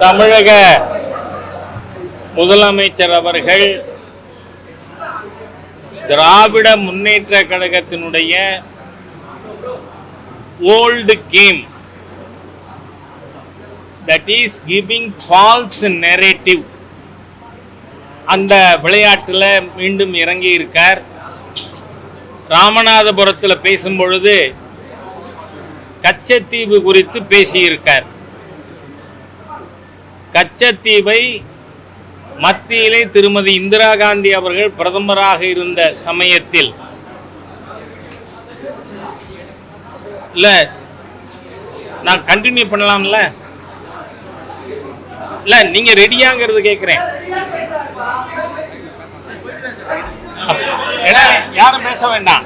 தமிழக முதலமைச்சர் அவர்கள் திராவிட முன்னேற்ற கழகத்தினுடைய old game that is giving false narrative அந்த விளையாட்டில் மீண்டும் இறங்கி இருக்கார் ராமநாதபுரத்தில் பேசும்பொழுது கச்சத்தீவு குறித்து பேசியிருக்கார். கச்சத்தீவை மத்தியிலே திருமதி இந்திரா காந்தி அவர்கள் பிரதமராக இருந்த சமயத்தில் இல்ல நான் கண்டினியூ பண்ணலாம்ல? இல்ல நீங்க ரெடியாங்கிறது கேட்குறேன் யாரும் பேச வேண்டாம்.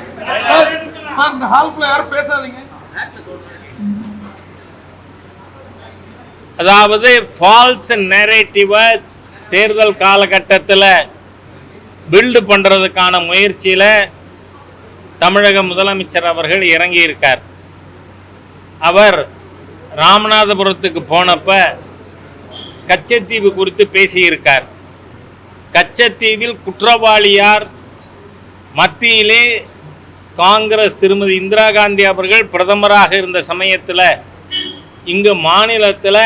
யாரும் பேசாதீங்க. அதாவது ஃபால்ஸ் நேரேட்டிவை தேர்தல் காலகட்டத்தில் பில்டு பண்ணுறதுக்கான முயற்சியில் தமிழக முதலமைச்சர் அவர்கள் இறங்கியிருக்கார். அவர் ராமநாதபுரத்துக்கு போனப்ப கச்சத்தீவு குறித்து பேசியிருக்கார். கச்சத்தீவில் குற்றவாளி யார் மத்தியிலே காங்கிரஸ் திருமதி இந்திரா காந்தி அவர்கள் பிரதமராக இருந்த சமயத்தில் இங்கு மாநிலத்தில்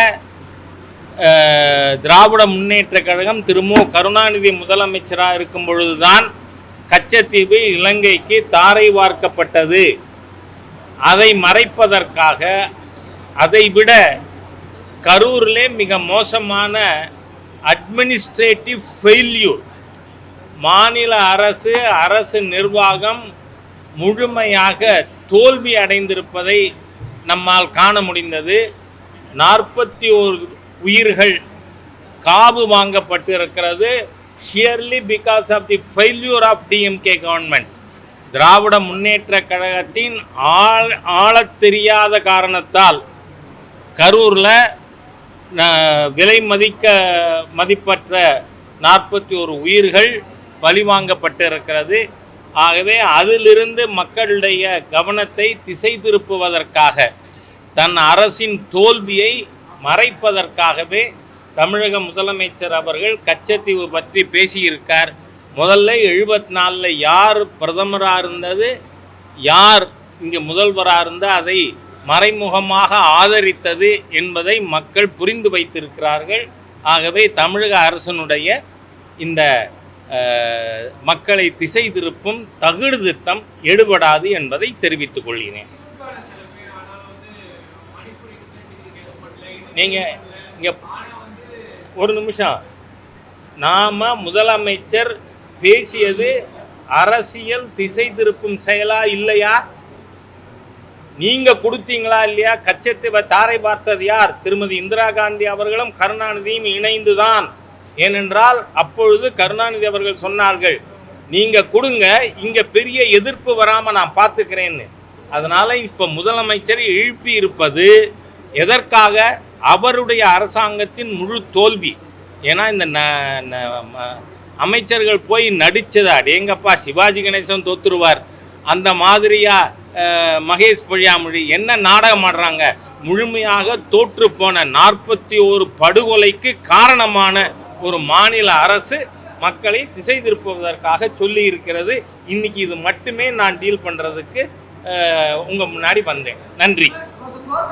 திராவிட முன்னேற்ற கழகம் திருமு கருணாநிதி முதலமைச்சராக இருக்கும் பொழுதுதான் கச்சத்தீவு இலங்கைக்கு தாரை வார்க்கப்பட்டது. அதை மறைப்பதற்காக அதைவிட கரூரிலே மிக மோசமான அட்மினிஸ்ட்ரேட்டிவ் ஃபெயில்யூர் மாநில அரசு அரசு நிர்வாகம் முழுமையாக தோல்வி அடைந்திருப்பதை நம்மால் காண முடிந்தது. நாற்பத்தி ஓர் உயிர்கள் காவு வாங்கப்பட்டு இருக்கிறது surely because of the failure of DMK government திராவிட முன்னேற்ற கழகத்தின் ஆள் ஆளத் தெரியாத காரணத்தால் கரூரில் விலை மதிக்க மதிப்பற்ற நாற்பத்தி ஒரு உயிர்கள் பழிவாங்கப்பட்டிருக்கிறது ஆகவே அதிலிருந்து மக்களுடைய கவனத்தை திசை திருப்புவதற்காக தன் அரசின் தோல்வியை மறைப்பதற்காகவே தமிழக முதலமைச்சர் அவர்கள் கச்சத்தீவு பற்றி பேசியிருக்கார். முதல்ல எழுபத்தி நாலில் யார் பிரதமராக இருந்தது யார் இங்கே முதல்வராக இருந்தால் அதை மறைமுகமாக ஆதரித்தது என்பதை மக்கள் புரிந்து வைத்திருக்கிறார்கள். ஆகவே தமிழக அரசனுடைய இந்த மக்களை திசை திருப்பும் தகுடு திட்டம் எடுபடாது என்பதை தெரிவித்துக் கொள்கிறேன். நீங்கள் இங்கே ஒரு நிமிஷம். நாம முதலமைச்சர் பேசியது அரசியல் திசை திருப்பும் செயலா இல்லையா? நீங்க கொடுத்தீங்களா இல்லையா? கச்சத்தீவை தாரை பார்த்தது யார்? திருமதி இந்திரா காந்தி அவர்களும் கருணாநிதியும் இணைந்துதான். ஏனென்றால் அப்பொழுது கருணாநிதி அவர்கள் சொன்னார்கள் நீங்கள் கொடுங்க இங்கே பெரிய எதிர்ப்பு வராமல் நான் பார்த்துக்கிறேன்னு. அதனால் இப்போ முதலமைச்சர் எழுப்பி இருப்பது எதற்காக? அவருடைய அரசாங்கத்தின் முழு தோல்வி. ஏன்னா இந்த ந- ம- அமைச்சர்கள் போய் நடித்ததா அடேங்கப்பா சிவாஜி கணேசன் தோத்துருவார் அந்த மாதிரியாக மகேஷ் பொழியாமொழி என்ன நாடகம் ஆடுறாங்க? முழுமையாக தோற்று போன நாற்பத்தி ஒரு படுகொலைக்கு காரணமான ஒரு மாநில அரசு மக்களை திசை திருப்புவதற்காக சொல்லி இருக்கிறது இன்னைக்கு இது மட்டுமே நான் டீல் பண்ணுறதுக்கு உங்கள் முன்னாடி வந்தேன். நன்றி.